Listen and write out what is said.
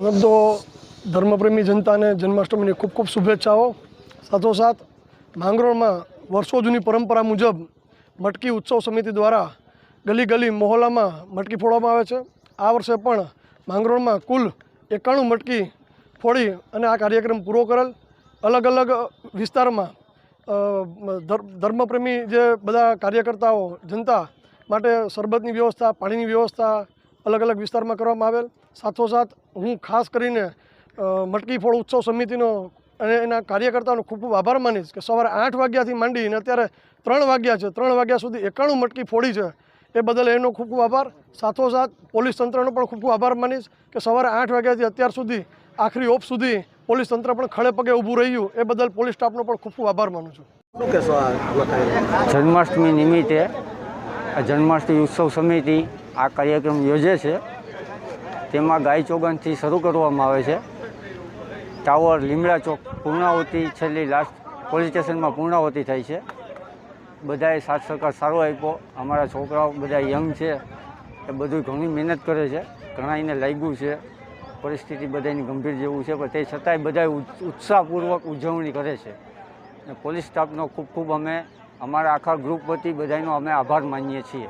તો ધર્મપ્રેમી જનતાને જન્માષ્ટમીની ખૂબ ખૂબ શુભેચ્છાઓ. સાથોસાથ, માંગરોળમાં વર્ષો જૂની પરંપરા મુજબ મટકી ઉત્સવ સમિતિ દ્વારા ગલી ગલી મહોલ્લામાં મટકી ફોડવામાં આવે છે. આ વર્ષે પણ માંગરોળમાં કુલ એકાણું મટકી ફોડી અને આ કાર્યક્રમ પૂરો કરેલ. અલગ અલગ વિસ્તારમાં ધર્મપ્રેમી જે બધા કાર્યકર્તાઓ જનતા માટે શરબતની વ્યવસ્થા, પાણીની વ્યવસ્થા અલગ અલગ વિસ્તારમાં કરવામાં આવેલ. સાથોસાથ હું ખાસ કરીને મટકી ફોડ ઉત્સવ સમિતિનો અને એના કાર્યકર્તાનો ખૂબ ખૂબ આભાર માનીશ કે સવારે આઠ વાગ્યાથી માંડીને અત્યારે ત્રણ વાગ્યા છે ત્રણ વાગ્યા સુધી એકાણું મટકી ફોડી છે. એ બદલ એનો ખૂબ ખૂબ આભાર. સાથોસાથ પોલીસ તંત્રનો પણ ખૂબ ખૂબ આભાર માનીશ કે સવારે આઠ વાગ્યાથી અત્યાર સુધી આખરી ઓપ સુધી પોલીસ તંત્ર પણ ખડે પગે ઊભું રહ્યું. એ બદલ પોલીસ સ્ટાફનો પણ ખૂબ ખૂબ આભાર માનું છું. જન્માષ્ટમી નિમિત્તે આ જન્માષ્ટમી ઉત્સવ સમિતિ આ કાર્યક્રમ યોજે છે. તેમાં ગાય ચોગનથી શરૂ કરવામાં આવે છે. ટાવર, લીમડા ચોક પૂર્ણાવતી છેલ્લી લાસ્ટ પોલીસ સ્ટેશનમાં પૂર્ણાવતી થાય છે. બધાએ સાથ સરકાર સારો આપ્યો. અમારા છોકરાઓ બધા યંગ છે. એ બધું ઘણી મહેનત કરે છે. ઘણા એને લાગ્યું છે. પરિસ્થિતિ બધાની ગંભીર જેવું છે. પણ તે છતાંય બધા ઉત્સાહપૂર્વક ઉજવણી કરે છે. અને પોલીસ સ્ટાફનો ખૂબ ખૂબ અમે, અમારા આખા ગ્રુપ વતી બધાનો અમે આભાર માનીએ છીએ.